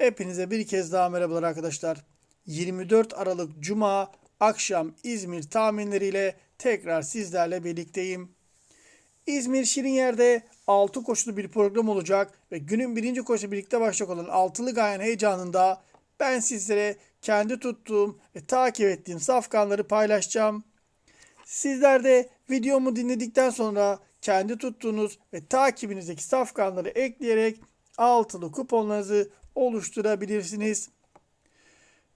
Hepinize bir kez daha merhabalar arkadaşlar. 24 Aralık Cuma akşam İzmir tahminleriyle tekrar sizlerle birlikteyim. İzmir Şirinyer'de 6 koşulu bir program olacak ve günün birinci koşu birlikte başlayacak olan altılı gayen heyecanında ben sizlere kendi tuttuğum ve takip ettiğim safkanları paylaşacağım. Sizler de videomu dinledikten sonra kendi tuttuğunuz ve takibinizdeki safkanları ekleyerek altılı kuponlarınızı oluşturabilirsiniz.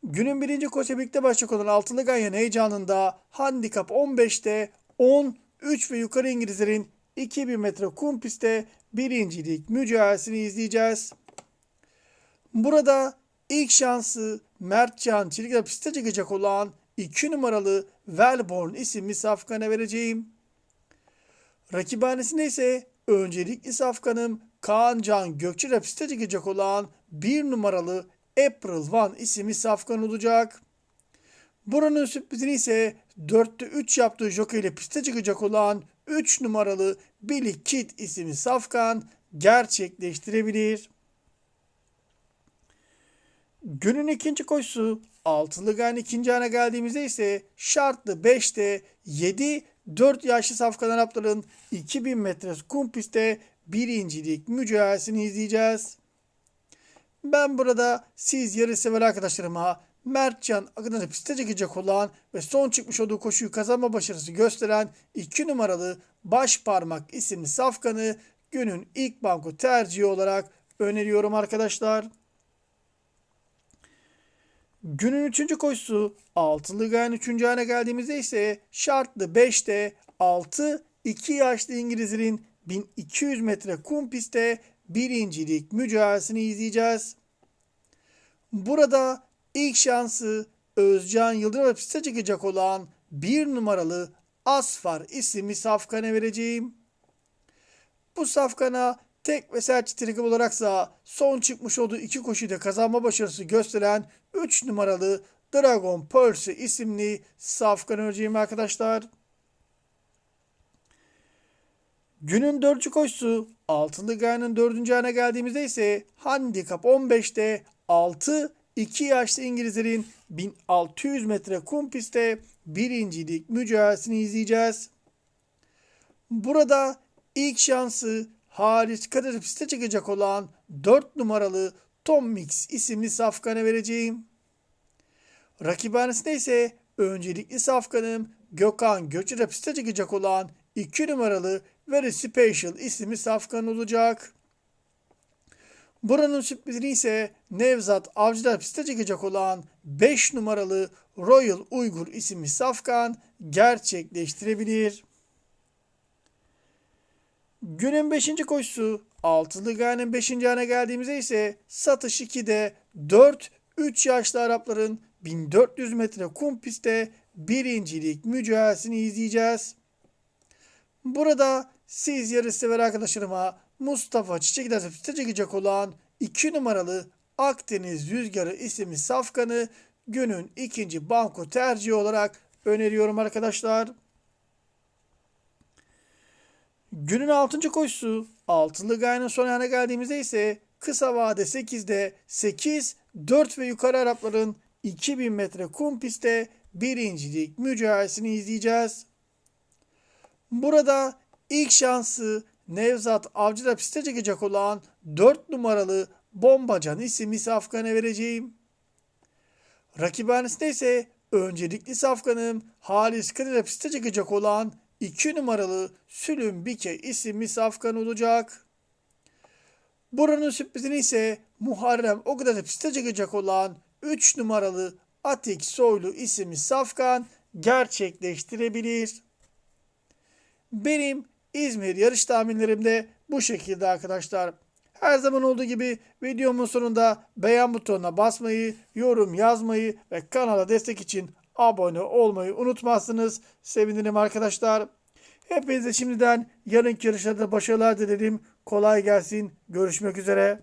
Günün birinci koşu birlikte başlayacak olan altılı ganyan heyecanında handikap 15'te 10, 3 ve yukarı İngilizlerin 2000 metre kum pistte birincilik mücadelesini izleyeceğiz. Burada ilk şansı Mertcan Çelik'le piste çıkacak olan 2 numaralı Wellborn isimli safkana vereceğim. Rakibhanesinde ise öncelikli safkanım Kaan Can Gökçe piste çıkacak olan 1 numaralı April One isimli safkan olacak. Buranın sürprizini ise 4'te 3 yaptığı jockey ile piste çıkacak olan 3 numaralı Billy Kid isimli safkan gerçekleştirebilir. Günün ikinci koşusu altılı gan ikinci ana geldiğimizde ise şartlı 5'te 7 4 yaşlı safkan Arapların 2000 metre kum pistte birincilik mücadelesini izleyeceğiz. Ben burada siz yarış sever arkadaşlarıma Mertcan adına piste çekecek olan ve son çıkmış olduğu koşuyu kazanma başarısı gösteren 2 numaralı baş parmak isimli safkanı günün ilk banko tercihi olarak öneriyorum arkadaşlar. Günün 3. koşusu altılı gayen 3. hane geldiğimizde ise şartlı 5'te 6 2 yaşlı İngilizlerin 1200 metre kum pistte birincilik mücadelesini izleyeceğiz. Burada ilk şansı Özcan Yıldırım piste çıkacak olan bir numaralı Asfar isimli safkana vereceğim. Bu safkana tek ve sert trigger olaraksa son çıkmış olduğu iki koşuda kazanma başarısı gösteren 3 numaralı Dragon Pulse isimli safkan öreceğim arkadaşlar. Günün dördüncü koşusu altılı gayanın dördüncü ana geldiğimizde ise handikap 15'te 6 2 yaşlı İngilizlerin 1600 metre kum pistte birincilik mücadelesini izleyeceğiz. Burada ilk şansı Halis Kadir piste çıkacak olan 4 numaralı Tom Mix isimli safkana vereceğim. Rakibhanesinde ise öncelikli safkanım Gökhan Göçer'e piste çıkacak olan 2 numaralı Very Special isimli safkan olacak. Buranın sürprizini ise Nevzat Avcı'da piste çıkacak olan 5 numaralı Royal Uygur isimli safkan gerçekleştirebilir. Günün 5. koşusu altılı gayenin 5. ana geldiğimizde ise satış 2'de 4 3 yaşlı Arapların 1400 metre kum pistte birincilik mücadelesini izleyeceğiz. Burada siz yarış sever arkadaşlarıma Mustafa Çiçek'den piste çıkacak olan 2 numaralı Akdeniz Rüzgarı isimli safkanı günün ikinci banko tercihi olarak öneriyorum arkadaşlar. Günün 6. koşusu altılı gayenin son yana geldiğimizde ise kısa vade 8'de 8 4 ve yukarı Arapların 2000 metre kum pistte birincilik mücadelesini izleyeceğiz. Burada ilk şansı Nevzat Avcı'da piste çıkacak olan 4 numaralı Bombacan isimli safkana vereceğim. Rakibhanesinde ise öncelikli safkanım Halis Kadir'e piste çıkacak olan 2 numaralı Sülüm Bike isimli safkan olacak. Buranın sürprizini ise Muharrem Ogda'da piste çıkacak olan 3 numaralı Atik Soylu isimli safkan gerçekleştirebilir. Benim İzmir yarış tahminlerim de bu şekilde arkadaşlar. Her zaman olduğu gibi videomun sonunda beğen butonuna basmayı, yorum yazmayı ve kanala destek için abone olmayı unutmazsınız. Sevinirim arkadaşlar. Hepinize şimdiden yarınki yarışlarda başarılar dilerim. Kolay gelsin. Görüşmek üzere.